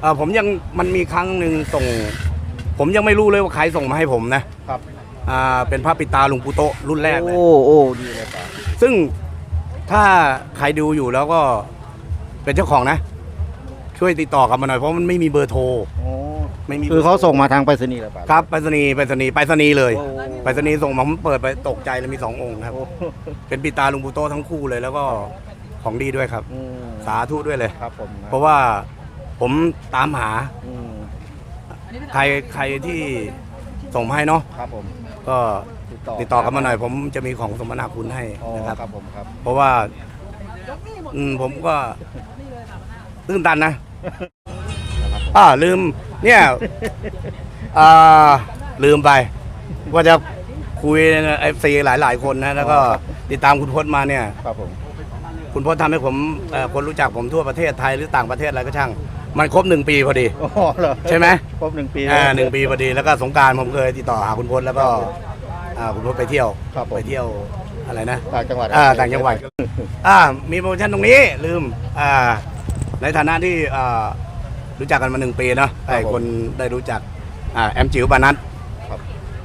เออผมยังมันมีครั้งหนึ่งส่ง ผมยังไม่รู้เลยว่าใครส่งมาให้ผมนะครับ อ่าเป็นผ้าปิดตาหลุงปู่โตะรุ่นแรกเลย โอ้โอ้ดีเลยป๋าซึ่งถ้าใครดูอยู่แล้วก็เป็นเจ้าของนะ ช่วยติดต่อกลับมาหน่อยเพราะมันไม่มีเบอร์โทรโอ้ไม่มีคือเขาส่งมาทางไปรษณีย์เลยป๋าครับไปรษณีย์ไปรษณีย์ไปรษณีย์เลยโอ้ ไปรษณีย์ส่งมาผมเปิดไปตกใจเลยมีสององค์ครับ โอ้เป็นปิดตาหลุงปู่โตะทั้งคู่เลยแล้วก็ของดีด้วยครับ อืมสาธุด้วยเลย ครับผมนเพราะว่า ผมตามหาอืมใครใครที่ส่งมาให้เนาะครับผมก็ติดต่อติดต่อกันมาหน่อย ผมจะมีของสมนาคุณให้อ๋อนะครับ ครับผมครับ เพราะว่าอืมผมก็ตื้นตันนะ อ่าลืม เนี่ยอ่าลืมไป ว่าจะคุยเอฟซีหลายๆคนนะ แล้วก็ติดตามคุณพจน์มาเนี่ย ครับผม คุณพจน์ทำให้ผมเอ่อคนรู้จักผมทั่วประเทศไทยหรือต่างประเทศอะไรก็ช่าง มันครบหนึ่งปีพอดีโอ้เหรอใช่ไหมครบหนึ่งปีอ่าแล้วหนึ่งปีพอดีแล้วก็สงกรารผมเคยติดต่อหาคุณพจน์แล้วก็อ่าคุณพจน์ไปเที่ยวครับผมไปเที่ยวอะไรนะ ต่างจังหวัดอ่าต่างจังหวัด อ่ามีโปรโมชั่นตรงนี้ลืมอ่าในฐานะที่อ่ารู้จักกันมาหนึ่งปีเนาะให้คนได้รู้จักอ่าแอมจิ๋วบานัทครับ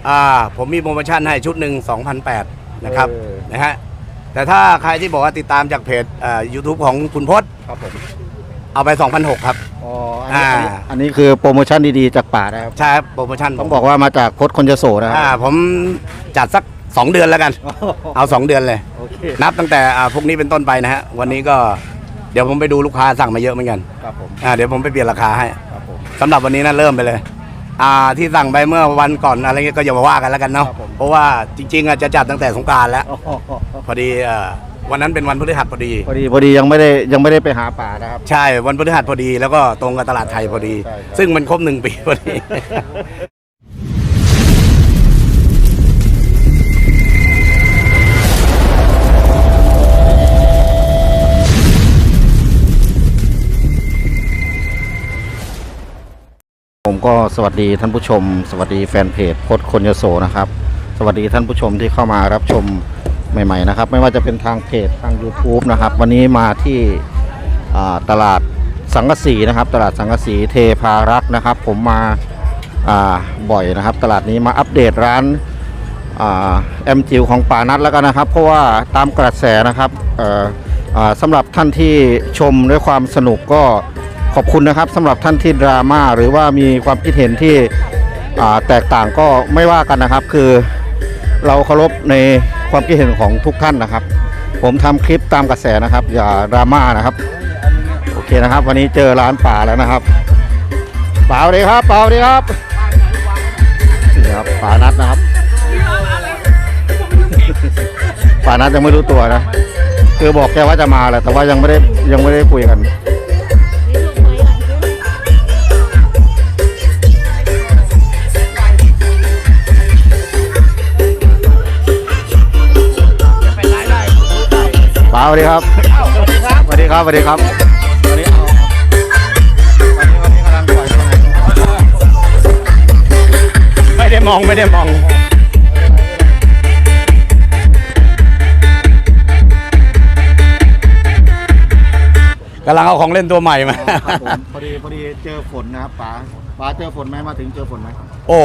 อ่าผมมีโปรโมชั่นให้ชุดหนึ่ง2,008นะครับเออ นะฮะแต่ถ้าใครที่บอกว่าติดตามจากเพจอ่า YouTube ของคุณพจน์ ครับผม เอาไป2,006ครับ อ๋ออันนี้อ่าอันนี้อันนี้คือโปรโมชั่นดีๆจากป่านะครับ ใช่ครับโปรโมชั่นต้องบอกว่ามาจากโคดคนจะโสนะครัอ่าผมจัดสัก 2 เดือนแล้วกัน เอา 2 เดือนเลย โอเคนับตั้งแต่อ่าพวกนี้เป็นต้นไปนะฮะวันนี้ก็เดี๋ยวผมไปดูลูกค้าสั่งมาเยอะเหมือนกันครับผมอ่าเดี๋ยวผมไปเปลี่ยนราคาให้ครับผม สำหรับวันนี้นะเริ่มไปเลยอ่าที่สั่งไปเมื่อวันก่อนอะไรเงี้ยก็อย่ามาว่ากันแล้วกันเนาะครับผม เพราะว่าจริงๆอะจะจัดตั้งแต่สงกรารแล้ว อ๋อพอดีเอ่อ วันนั้นเป็นวันพฤหัสพอดี พอดีพอดียังไม่ได้ยังไม่ได้ไปหาป่านะครับ ใช่วันพฤหัสพอดีแล้วก็ตรงกับตลาดไทยพอดี ใช่ครับ ซึ่งมันครบหนึ่งปีพอดี ผมก็สวัสดีท่านผู้ชม สวัสดีแฟนเพจโคดคนยโสนะครับ สวัสดีท่านผู้ชมที่เข้ามารับชม ใหม่ ๆ นะครับ ไม่ว่าจะเป็นทางเพจทาง YouTube นะครับ วันนี้มาที่ตลาดสังกะสีนะครับ ตลาดสังกะสีเทพารักษ์นะครับ ผมมาาบ่อยนะครับ ตลาดนี้มาอัปเดตร้านแอมจิวของป่านัดแล้วกันนะครับ เพราะว่าตามกระแสนะครับสำหรับท่านที่ชมด้วยความสนุกก็ขอบคุณนะครับสำหรับท่านที่ดราม่าหรือว่ามีความคิดเห็นที่แตกต่างก็ไม่ว่ากันนะครับ คือเราเคารพใน ความคิดเห็นของทุกท่านนะครับ ผมทำคลิปตามกระแสนะครับ อย่าดราม่านะครับ โอเคนะครับ วันนี้เจอร้านป่าแล้วนะครับป่าสวัสดีครับป่าสวัสดีครับนี่ครับป่านัดนะครับป่านัดยังไม่รู้ตัวนะคือบอกแกว่าจะมาแหละแต่ว่ายังไม่ได้ยังไม่ได้คุยกัน สวัสดีครับสวัสดีครับสวัสดีครับวันนี้เอาวันนี้วันนี้กำลังปล่อยตัวไหนไม่ได้มองไม่ได้มองกำลังเอาของเล่นตัวใหม่มา ครับผมพอดีพอดีเจอฝนนะครับป๋าป๋าเจอฝนไหมมาถึงเจอฝนไหม โอ้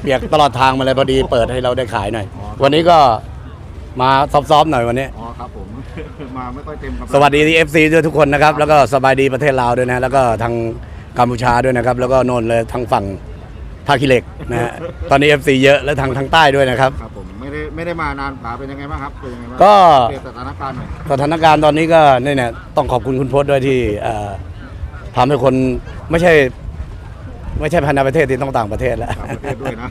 เปียกตลอดทางมาเลยพอดีเปิดให้เราได้ขายหน่อยอ๋อวันนี้ก็ มาซอฟๆหน่อยวันนี้ อ๋อครับผม มาไม่ค่อยเต็มกำลังสวัสดีที่ FC ด้วยทุกคนนะครับ แล้วก็สบายดีประเทศลาวด้วยนะ แล้วก็ทางกัมพูชาด้วยนะครับ แล้วก็โน่นเลยทางฝั่งท่าขี้เหล็กนะฮะ ตอนนี้ FC เยอะและทางทางใต้ด้วยนะครับ ครับผมไม่ได้ไม่ได้มานานป๋าเป็นยังไงบ้างครับเป็นยังไงบ้างก็ เปลี่ยนสถานการณ์หน่อยสถานการณ์ตอนนี้ก็เนี่ยเนี่ยต้องขอบคุณคุณพจน์ด้วยที่เอ่อทำให้คนไม่ใช่ ไม่ใช่ภายในประเทศที่ต้องต่างประเทศแล้ว ต่างประเทศด้วยนะ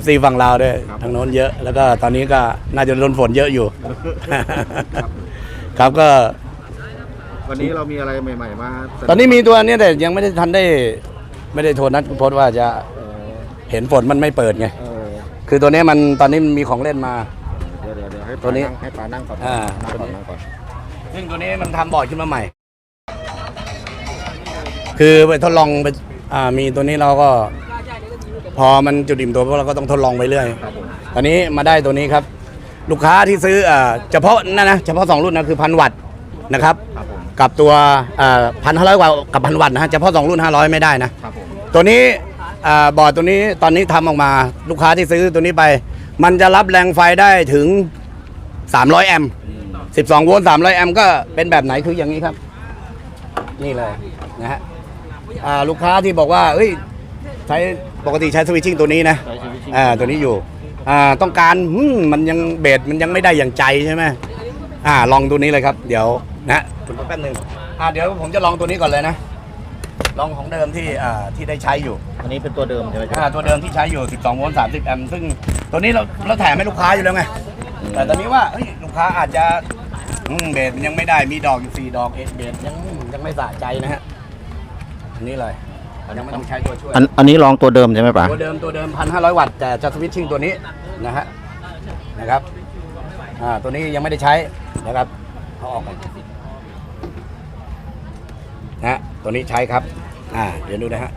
FC ฝั่งลาวด้วยครับ ทางโน้นเยอะ แล้วก็ตอนนี้ก็น่าจะโดนฝนเยอะอยู่ ครับครับก็ วันนี้เรามีอะไรใหม่ ๆ มาเสตอนนี้มีตัวเนี้แต่ยังไม่ได้ทันได้ ไม่ได้โทรนัดคุณพจน์ว่าจะเออเห็นฝนมันไม่เปิดไง เออคือตัวนี้มันตอนนี้มันมีของเล่นมา เดี๋ยวเดี๋ยวเดี๋ยวให้ตัป๋าวนี้นั่งให้ป๋านั่งก่อนอ่า นั่งก่อนนั่งก่อนซึ่งตัวนี้มันทำบอร์ดขึ้นมาใหม่ คือไปทดลองไป อ่ามีตัวนี้เราก็พอมันจุดดิ่มตัวพวกเราก็ต้องทดลองไปเรื่อย ครับผมตอนนี้มาได้ตัวนี้ครับ ลูกค้าที่ซื้ออ่าเฉพาะนั่นนะเฉพาะสองรุ่นนะคือพันวัตต์นะครับ ครับผมกับตัวพันห้าร้อยกว่ากับพันวัตต์นะฮะเฉพาะสองรุ่นห้าร้อยไม่ได้นะ ครับผมตัวนี้อ่าบอร์ดตัวนี้ตอนนี้ทำออกมาลูกค้าที่ซื้อตัวนี้ไป มันจะรับแรงไฟได้ถึง 300 แอมป์12 โวลต์300 แอมป์ก็เป็นแบบไหนคืออย่างนี้ครับ นี่เลยนะฮะ อ่าลูกค้าที่บอกว่าเอ้ยใช้ปกติใช้สวิตชิ่งตัวนี้นะใช้ชีวิตจริงอ่าตัวนี้อยู่อ่าต้องการหืมมันยังเบสมันยังไม่ได้อย่างใจใช่ไหมอ่าลองตัวนี้เลยครับ เดี๋ยวนะคุณแป๊บหนึงอ่าเดี๋ยวผมจะลองตัวนี้ก่อนเลยนะลองของเดิมที่อ่าที่ได้ใช้อยู่อันนี้เป็นตัวเดิมใช่ไหมอ่าตัวเดิมที่ใช้อยู่ 12โวลต์30แอมป์ซึ่งตัวนี้เราเราแถมให้ลูกค้าอยู่แล้วไงแต่ตอนนี้ว่าเฮ้ยลูกค้าอาจจะอืมเบสมันยังไม่ได้มีดอกอยู่สี่ดอกเอเบสยังยังไม่สะใจนะฮะ อันนี้เลยยังไม่ต้องใช้ตัวช่วย อันอันนี้ลองตัวเดิมใช่ไหมป๋าตัวเดิมตัวเดิมพันห้าร้อยวัตต์แต่จะสวิตชิ่งตัวนี้นะฮะนะครับอ่าตัวนี้ยังไม่ได้ใช้นะครับเอาออกก่อนนะฮะตัวนี้ใช้ครับอ่าเดี๋ยวดูนะฮะ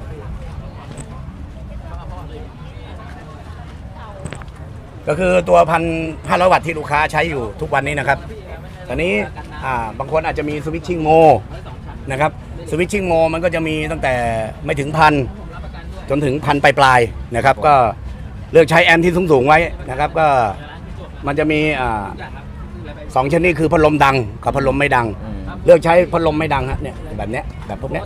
ก็คือตัวพันห้าร้อยวัตต์ที่ลูกค้าใช้อยู่ทุกวันนี้นะครับตอนนี้อ่าบางคนอาจจะมีสวิตชิ่งโมนะครับ สวิตชิ่งโมมันก็จะมีตั้งแต่ไม่ถึงพันจนถึงพันปลายๆนะครับ ก็เลือกใช้แอมป์ที่สูงๆไว้นะครับ ก็มันจะมีอ่าสองชนิดคือพัดลมดังกับพัดลมไม่ดังอืมเลือกใช้พัดลมไม่ดังฮะเนี่ยแบบเนี้ยแบบพวกเนี้ย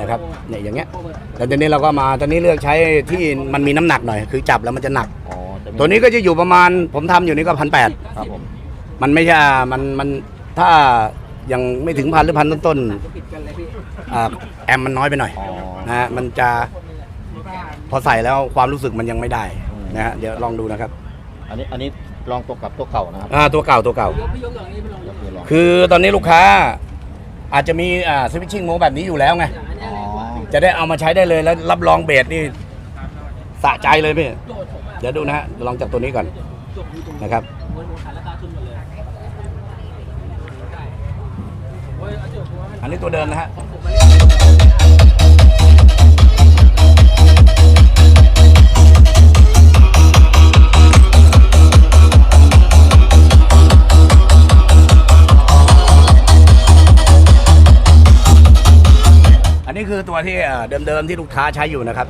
นะครับเนี่ยอย่างเงี้ยแต่ตอนนี้เราก็มาตอนนี้เลือกใช้ที่มันมีน้ำหนักหน่อย คือจับแล้วมันจะหนักอ๋อจะมีตัวนี้ก็จะอยู่ประมาณผมทำอยู่นี่ก็พันแปดครับผมมันไม่ใช่มันมันถ้ายังไม่ถึงพันหรือพันต้นๆอ่า แอมป์มันน้อยไปหน่อยอ๋อนะฮะมันจะพอใส่แล้วความรู้สึกมันยังไม่ได้อืมนะฮะเดี๋ยวลองดูนะครับ อันนี้อันนี้ลองตัวกับตัวเก่านะครับอ่าตัวเก่าตัวเก่าก็คือลองคือตอนนี้ลูกค้าอาจจะมีอ่าสวิตชิ่งโมแบบนี้อยู่แล้วไงอ๋อจะได้เอามาใช้ได้เลยแล้วรับรองเบสนี่สะใจเลยพี่เดี๋ยวดูนะฮะลองจากตัวนี้ก่อนนะครับ อันนี้ตัวเดิมนะฮะอันนี้คือตัวที่เดิมๆที่ลูกค้าใช้อยู่นะครับ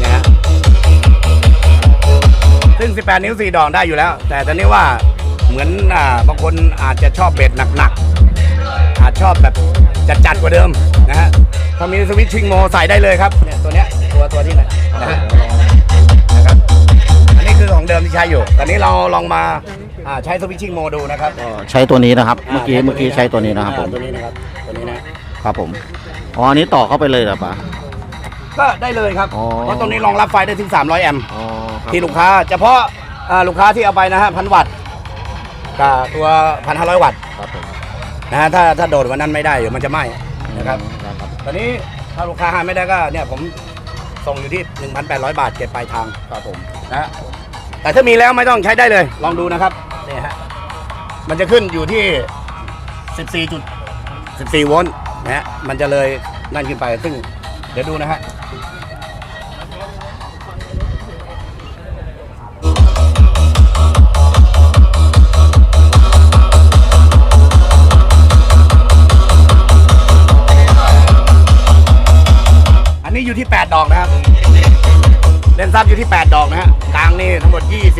นี่ยฮะซึ่ง 18 นิ้ว 4 ดอกได้อยู่แล้ว แต่ตอนนี้ว่าเหมือนอบางคนอาจจะชอบเบ็ดหนักๆ อาจชอบแบบจัดๆกว่าเดิมนะฮะถ้ามีสวิตชิ่งโมใส่ได้เลยครับเนี่ยตัวเนี้ยตัวตัวที่ไหนนะฮะนะครับอันนี้คือของเดิมที่ใช้อยู่ ตอนนี้เราลองมาอ่าใช้สวิตชิ่งโมดูนะครับก็ใช้ตัวนี้นะครับเมื่อกี้เมื่อกี้ใช้ตัวนี้นะครับผมอ่าตัวนี้นะครับตัวนี้นะครับผมอ๋ออันนี้ต่อเข้าไปเลยเหรอป๋าก็ได้เลยครับอ๋อ เพราะตรงนี้รองรับไฟได้ถึง 300 แอมป์อ๋อครับที่ลูกค้าเฉพาะอ่าลูกค้าที่เอาไปนะฮะพันวัตต์กับตัวพันห้าร้อยวัตต์ ครับผม นะฮะถ้าถ้าโดดวันนั้นไม่ได้เดี๋ยวมันจะไหม้นะครับครับตอนนี้ถ้าลูกค้าหาไม่ได้ก็เนี่ยผมส่งอยู่ที่ 1,800 บาทเก็บปลายทางครับผมนะฮะแต่ถ้ามีแล้วไม่ต้องใช้ได้เลย ลองดูนะครับนี่ฮะมันจะขึ้นอยู่ที่ 14จุด14โวลต์นะฮะมันจะเลยนั่นขึ้นไปซึ่งเดี๋ยวดูนะฮะ ซับอยู่ที่ 8 ดอกนะฮะกลางนี่ทั้งหมด 24อ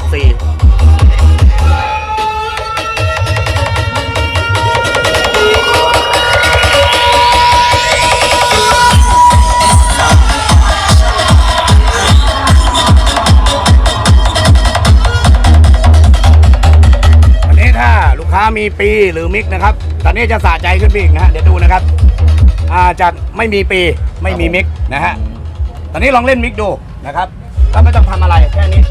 ันนี้ถ้าลูกค้ามีปีหรือมิกนะครับ ตอนนี้จะสะใจขึ้นไปอีกนะฮะ เดี๋ยวดูนะครับอาจากไม่มีปีไม่มีมิกนะฮะ ตอนนี้ลองเล่นมิกดูนะครับ ก็ไม่ต้องทำอะไรแค่นี้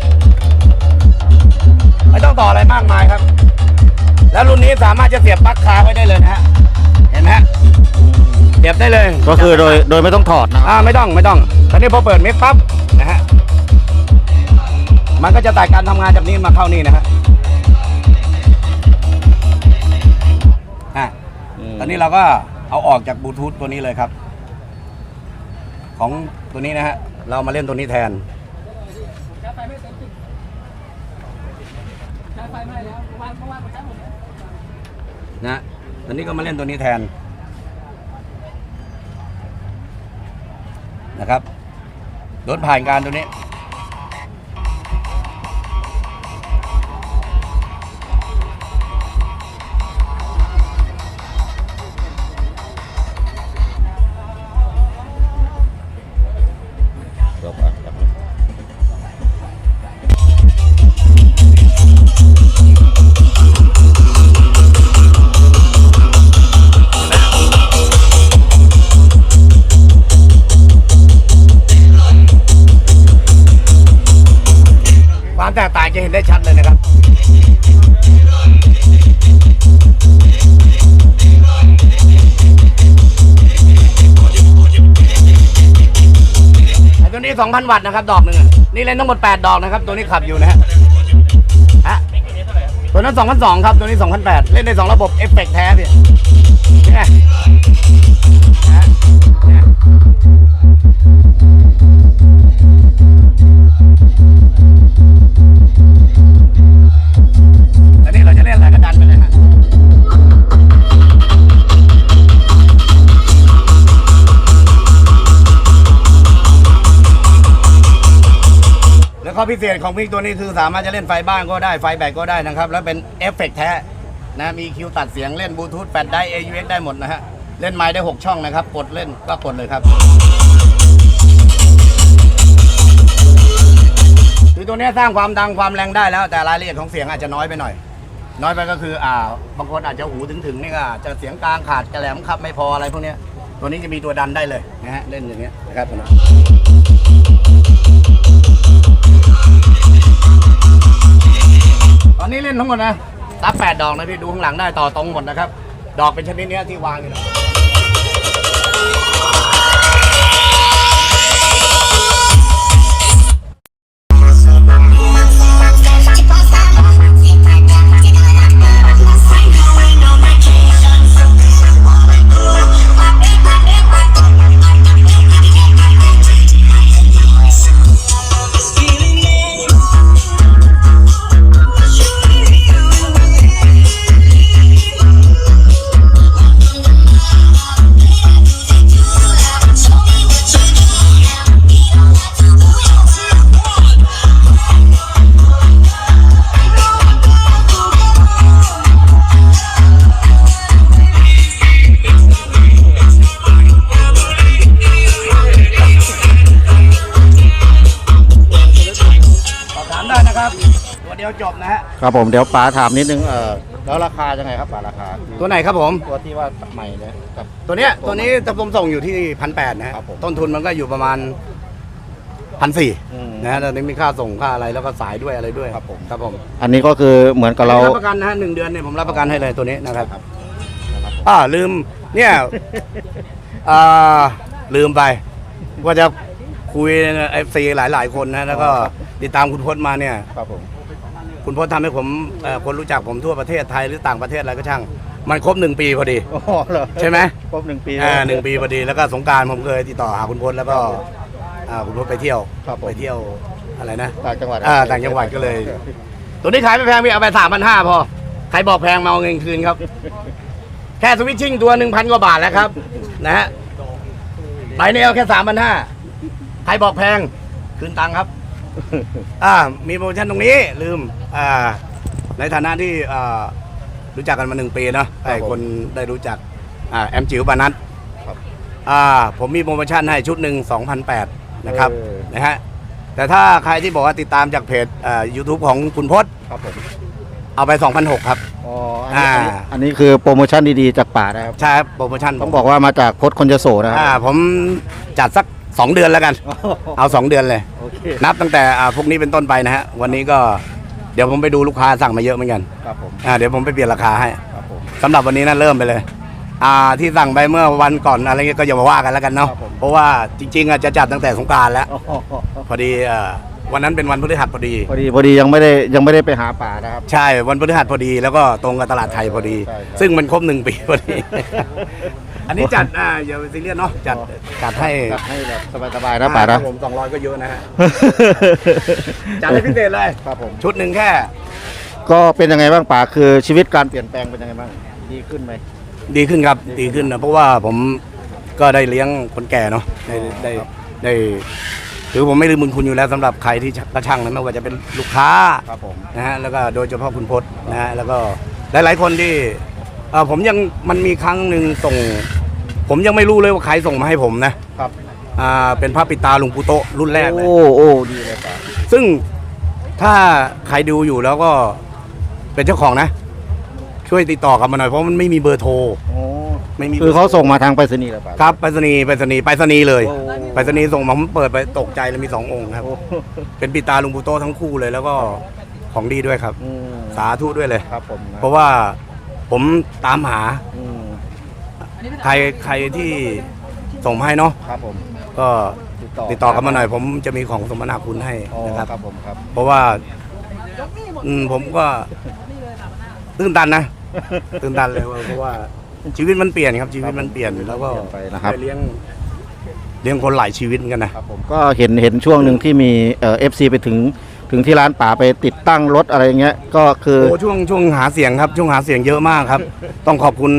ไม่ต้องต่ออะไรมากมายครับ แล้วรุ่นนี้สามารถจะเสียบปลั๊กคาไว้ได้เลยนะฮะเห็นไหมฮะเสียบได้เลยก็คือโดยโดยไม่ต้องถอดนะครับอ่าไม่ต้องไม่ต้อง ตอนนี้พอเปิดมิกปั๊บนะฮะมันก็จะตัดการทำงานจากนี้มาเข้านี่นะฮะอะตอนนี้เราก็เอาออกจากบลูทูธตัวนี้เลยครับ ของตัวนี้นะฮะเรามาเล่นตัวนี้แทน นะตอนนี้ก็มาเล่นตัวนี้แทนนะครับโดผ่านการตัวนี้ 2,000 วัตต์นะครับ ดอกหนึ่งอะนี่เล่นทั้งหมด 8 ดอกนะครับ ตัวนี้ขับอยู่นะฮะฮะตัวนั้น2,002ครับ ตัวนี้2,008เล่นใน 2 ระบบเอฟเฟกแท้พี่เนี่ย ข้อพิเศษของพิกตัวนี้คือสามารถจะเล่นไฟบ้านก็ได้ไฟแบตก็ได้นะครับ แล้วเป็นเอฟเฟกต์แท้นะมีคิวตัดเสียงเล่นบลูทูธแฟลชได้ AUX ได้หมดนะฮะ เล่นไม้ได้ 6 ช่องนะครับ กดเล่นก็กดเลยครับคือตัวนี้สร้างความดังความแรงได้แล้ว แต่รายละเอียดของเสียงอาจจะน้อยไปหน่อย น้อยไปก็คืออ่าบางคนอาจจะหูถึงถึงนี่ก็จะเสียงกลางขาดกระแหลมครับไม่พออะไรพวกนี้ตัวนี้จะมีตัวดันได้เลยนะฮะเล่นอย่างเงี้ยนะครับตัว อนนี้เล่นทั้งหมดนะรับแปดดอกนะพี่ดูข้างหลังได้ต่อตรงหมดนะครับ ดอกเป็นชนิดเนี้ยที่วางอยู่นะ ยวจบนะฮะครับผมเดี๋ยวป๋าถามนิดนึงเออแล้วราคายังไงครับป๋าราคาตัวไหนครับผม ตัวที่ว่าใหม่เนี่ยกับ ตัวเนี้ยตัวนี้ถ้าผมส่งอยู่ที่พันแปดนะฮะครับผมต้นทุนมันก็อยู่ประมาณพันสี่อืมนะฮะตอนนี้มีค่าส่งค่าอะไรแล้วก็สายด้วยอะไรด้วยครับผม ครับผมอันนี้ก็คือเหมือนกับเรารับประกันนะฮะหนึ่งเดือนเนี่ยผมรับประกันให้เลยตัวนี้นะครับครับอ่าลืมเนี่ยอ่าลืมไป ว่าจะคุยเอฟซีหลาย ๆ คนนะแล้วก็ติดตามคุณพจน์มาเนี่ย ครับผม คุณพจน์ทำให้ผมเอ่อคนรู้จักผมทั่วประเทศไทยหรือต่างประเทศอะไรก็ช่าง มันครบหนึ่งปีพอดี โอ้โหเหรอใช่ไหม ครบหนึ่งปีอ่าหนึ่งปีพอดีแล้วก็สงกรารผมเคยติดต่อหาคุณพจน์แล้วก็อ่าคุณพจน์ไปเที่ยวครับผมไปเที่ยวอะไรนะต่างจังหวัดอ่าต่างจังหวัดก็เลย ตัวนี้ขายไม่แพงพี่เอาไปสามพันห้าพอใครบอกแพงมาเอาเงินคืนครับ แค่สวิตชิ่งตัวหนึ่งพันกว่าบาทแล้วครับ นะฮะไปเนี่ยเอาแค่สามพันห้าใครบอกแพงคืนตังค์ครับ อ่ามีโปรโมชั่นตรงนี้ลืมอ่าในฐานะที่อ่ารู้จักกันมาหนึ่งปีเนาะให้คนได้รู้จักอ่าแอมจิ๋วบานัทครับอ่าผมมีโปรโมชั่นให้ชุดหนึ่ง2,008นะครับเออ นะฮะแต่ถ้าใครที่บอกว่าติดตามจากเพจอ่า YouTube ของคุณพศครับผมเอาไป2,006ครับ อ๋ออันนี้อ่า อันนี้อันนี้คือโปรโมชั่นดีๆจากป่านะครับ ใช่ครับโปรโมชั่นต้องบอกว่ามาจากโคดคนจะโสนะครับอ่าผมจัดสัก 2 เดือนแล้วกัน เอา 2 เดือนเลยโอเค นับตั้งแต่อ่าพวกนี้เป็นต้นไปนะฮะวันนี้ก็เดี๋ยวผมไปดูลูกค้าสั่งมาเยอะเหมือนกันครับผมอ่าเดี๋ยวผมไปเปลี่ยนราคาให้ครับผมสำหรับวันนี้นะเริ่มไปเลย อ่าที่สั่งไปเมื่อวันก่อนอะไรเงี้ยก็อย่ามาว่ากันแล้วกันเนาะเพราะว่าจริงๆอะจะจัดตั้งแต่สงกรารแล้วโอ้โหพอดีเอ่อ วันนั้นเป็นวันพฤหัสพอดี พอดีพอดียังไม่ได้ยังไม่ได้ไปหาป่านะครับ ใช่วันพฤหัสพอดีแล้วก็ตรงกับตลาดไทยพอดี ใช่ใช่ซึ่งมันครบหนึ่งปีพอดี อันนี้จัดอ่าอย่าไปซีเรียสเนาะจัดจัดให้จัดให้แบบสบายๆนะป่าคนะรับผมสองร้อยก็เยอะนะฮะจัดให้พิเศษเลย ครับผมชุดหนึ่งแค่ ก็เป็นยังไงบ้างป่าคือชีวิตการเปลี่ยนแปลงเป็นยังไงบ้างดีขึ้นไหม ดีขึ้นครับดีขึ้นนะเพราะว่าผมก็ได้เลี้ยงคนแก่เนาะได้ได้ได้ ได้ถือผมไม่ลืมบุญคุณอยู่แล้วสำหรับใครที่กระช่างนะไม่ว่าจะเป็นลูกค้าครับผม นะฮะแล้วก็โดยเฉพาะคุณพจน์นะฮะแล้วก็หลาย ๆ คนที่เอ่อผมยังมันมีครั้งหนึ่งส่ง ผมยังไม่รู้เลยว่าใครส่งมาให้ผมนะครับ อ่าเป็นพระปิดตาหลวงปู่โตะรุ่นแรกเลย โอ้โอ้ดีเลยป่ะซึ่งถ้าใครดูอยู่แล้วก็เป็นเจ้าของนะ ช่วยติดต่อกลับมาหน่อยเพราะมันไม่มีเบอร์โทร โอ้ไม่มีคือเขาส่งมาทางไปรษณีย์เลยป่ะ ครับไปรษณีย์ไปรษณีย์ไปรษณีย์เลย โอ้ ไปรษณีย์ส่งมาผมเปิดไปตกใจเลยมีสององค์ครับโอ้เป็นปิดตาหลวงปู่โตะทั้งคู่เลย แล้วก็ของดีด้วยครับ อืมสาธุด้วยเลย ครับผมนะเพราะว่าผมตามหาอืมใครใครที่ส่งมาให้เนาะครับผมก็ติดต่อติดต่อกันมาหน่อยผมจะมีของสมนาคุณให้อ๋อนะครับ ครับผมครับ เพราะว่าอืมผมก็ตื้นตันนะ ตื้นตันเลยเพราะว่าชีวิตมันเปลี่ยนครับชีวิตมันเปลี่ยนแล้วก็เปลี่ยนไปนะครับ ได้เลี้ยง เลี้ยงคนหลายชีวิตเหมือนกันนะ ครับผมก็เห็นเห็นช่วงหนึ่งที่มีเอ่อฟซีไปถึงถึงที่ร้านป๋าไปติดตั้งรถอะไรเงี้ยก็คือ โอ้ช่วงช่วงหาเสียงครับช่วงหาเสียงเยอะมากครับ ต้องขอบคุณ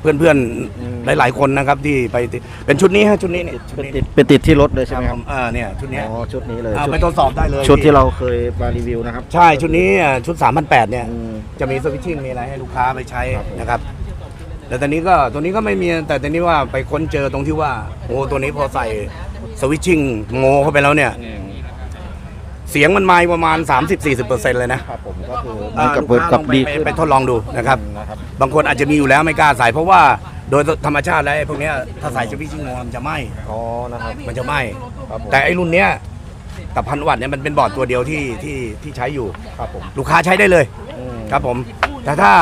เพื่อนอืมๆหลาย ๆ คนนะครับที่ไปติดเป็นชุดนี้ฮะชุดนี้เนี่ยชุดเป็นนี้ติดเป็นติดที่รถเลยคใช่รับไหมคผรับมเออเนี่ยชุดเนี้ยอ๋อชุดนี้เลยเอาชุดไปทดสอบได้เลยชุดที่เราเคยมารีวิวนะครับ ใช่ชุดนี้อะชุด3,008เนี่ยอืม จะมีสวิตชิ่งมีอะไรให้ลูกค้าไปใช้ครับผมนะครับ แต่ตอนนี้ก็ตัวนี้ก็ไม่มีแต่ตอนนี้ว่าไปค้นเจอตรงที่ว่าโอ้ตัวนี้พอใส่สวิตชิ่งโงเข้าไปแล้วเนี่ย เสียงมันไมค์ประมาณ 30-40%เลยนะ ครับผมก็คืออ่ามันกับลูเปิดค้ากับลองไปดี ไปขึ้นไปทดลองดูนะครับ นะครับ บางคนอาจจะมีอยู่แล้วไม่กล้าใส่เพราะว่าโดยธรรมชาติแล้วไอ้พวกเนี้ยถ้าใส่สวิตชิ่งโงมันจะไหม้อ๋อนะครับ มันจะไหม้ครับผมแต่ไอ้รุ่นเนี้ยกับพันวัตต์เนี่ยมันเป็นบอร์ดตัวเดียวที่ที่ที่ใช้อยู่ ครับผมลูกค้าใช้ได้เลย อืมครับผม แต่ถ้า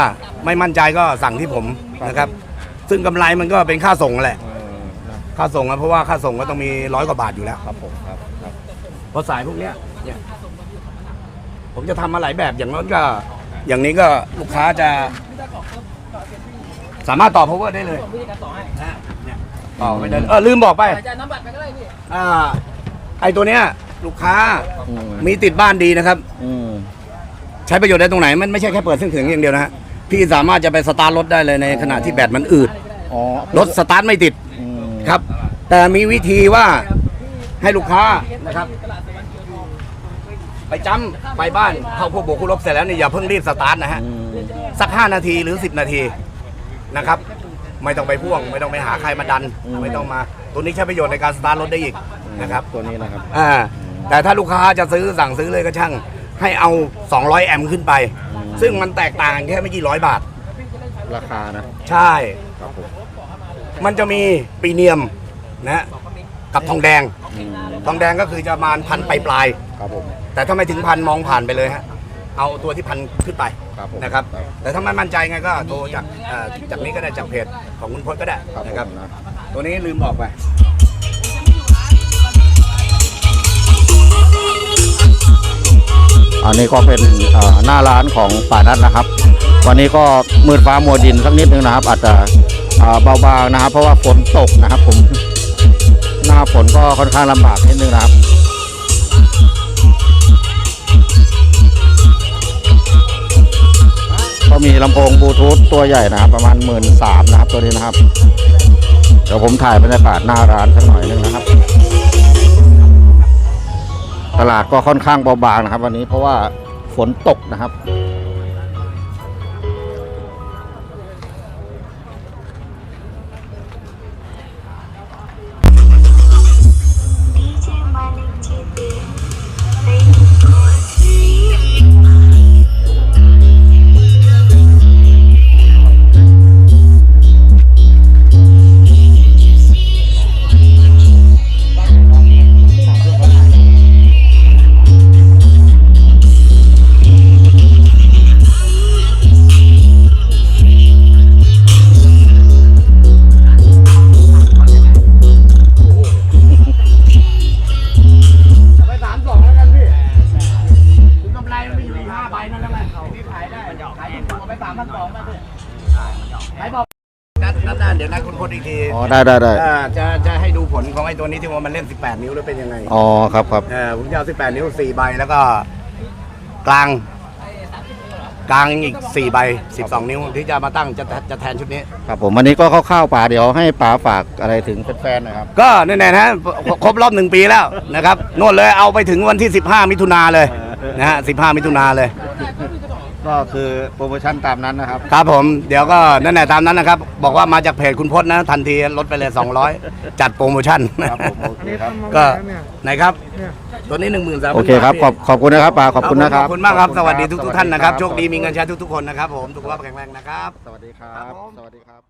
ไม่มั่นใจก็สั่งที่ผมนะครับ ซึ่งกำไรมันก็เป็นค่าส่งแหละ เออนะค่าส่งอะเพราะว่าค่าส่งก็ต้องมีร้อยกว่าบาทอยู่แล้ว ครับผมครับครับเพราะสายพวกเนี้ยเนี่ยผมจะทำมาหลายแบบอย่างนั้นก็ อย่างนี้ก็ลูกค้าจะ สามารถต่อ power ได้เลยนะเนี่ยต่อไปเดินเออลืมบอกไปจ่ายน้ำบัตรไปก็ได้พี่อ่าไอตัวเนี้ย ลูกค้าอืมมีติดบ้านดีนะครับ อืม ใช้ประโยชน์ได้ตรงไหนมันไม่ใช่แค่เปิดเครื่องถึงอย่างเดียวนะฮะพี่สามารถจะไปสตาร์ทรถได้เลยในขณะที่แบตมันอืดอ๋อรถสตาร์ทไม่ติดอืมครับ แต่มีวิธีว่าให้ลูกค้านะครับ ไปจ้ำไปบ้านเข้าพวกบวกคู่ลบเสร็จแล้วเนี่ยอย่าเพิ่งรีบสตาร์ทนะฮะ อืมสัก 5 นาทีหรือ 10 นาทีนะครับ ไม่ต้องไปพ่วง ไม่ต้องไปหาใครมาดัน ไม่ต้องมา ตัวนี้ใช้ประโยชน์ในการสตาร์ทรถได้อีกนะครับตัวนี้นะครับ อ่าแต่ถ้าลูกค้าจะซื้อสั่งซื้อเลยก็ช่าง ให้เอา 200 แอมป์ขึ้นไป ซึ่งมันแตกต่างกันแค่ไม่กี่ร้อยบาท ราคานะ ใช่ ครับผมมันจะมีปีเนียมนะกับทองแดง อืมทองแดงก็คือจะประมาณพันปลายครับผม ๆแต่ถ้าไม่ถึงพันมองผ่านไปเลยฮะ เอาตัวที่พันขึ้นไปครับผมนะครับ ครับ แต่ถ้าไม่มั่นใจไงก็โทรจากเอ่อจากนี้ก็ได้จากเพจของคุณพจน์ก็ได้ครับนะครับผมนะตัวนี้ลืมบอกไป อันนี้ก็เป็นหน้าร้านของป่านัทนะครับ วันนี้ก็มืดฟ้ามัวดินสักนิดนึงนะครับ อาจจะเบาบางนะครับ เพราะว่าฝนตกนะครับ ผมหน้าฝนก็ค่อนข้างลำบากนิดนึงนะครับก็มีลำโพงบลูทูธตัวใหญ่นะครับ ประมาณหมื่นสามนะครับตัวนี้นะครับ เดี๋ยวผมถ่ายบรรยากาศหน้าร้านสักหน่อยนึงนะครับ ตลาดก็ค่อนข้างเบาบางนะครับ วันนี้เพราะว่าฝนตกนะครับ ได้ได้ได้อ่าจะจะให้ดูผลของไอ้ตัวนี้ที่ว่ามันเล่น 18 นิ้วแล้วเป็นยังไงอ๋อครับครับเออผมจะเอา18 นิ้ว4ใบแล้วก็ กลาง กลางอีก4ใบ12 นิ้วที่จะมาตั้งจะจะแทนชุดนี้ ครับผมวันนี้ก็คร่าวๆป๋าเดี๋ยวให้ป๋าฝากอะไรถึงแฟนๆหนะครับ ก็แน่ๆนะครบรอบหนึ่งปีแล้วนะครับโน่นเลยเอาไปถึงวันที่ 15 มิถุนาเลยนะฮะ15 มิถุนาเลย ก็คือโปรโมชั่นตามนั้นนะครับ ครับผมเดี๋ยวก็นั่นแหละตามนั้นนะครับ บอกว่ามาจากเพจคุณพจน์นะทันทีลดไปเลย 200 จัดโปรโมชั่น ครับผมโอเคครับ ก็ไหนครับ ตัวนี้1 3 0 0 0โอเคครับ ขอบขอบคุณนะครับป๋าขอบคุณนะครับขอบคุณมากครับ สวัสดีทุกสวัสดีๆท่านนะครับครับ โชคดีมีเงินใช้ทุกๆคนนะครับผมสุขภาพแข็งแรงนะครับ สวัสดีครับ สวัสดีครับ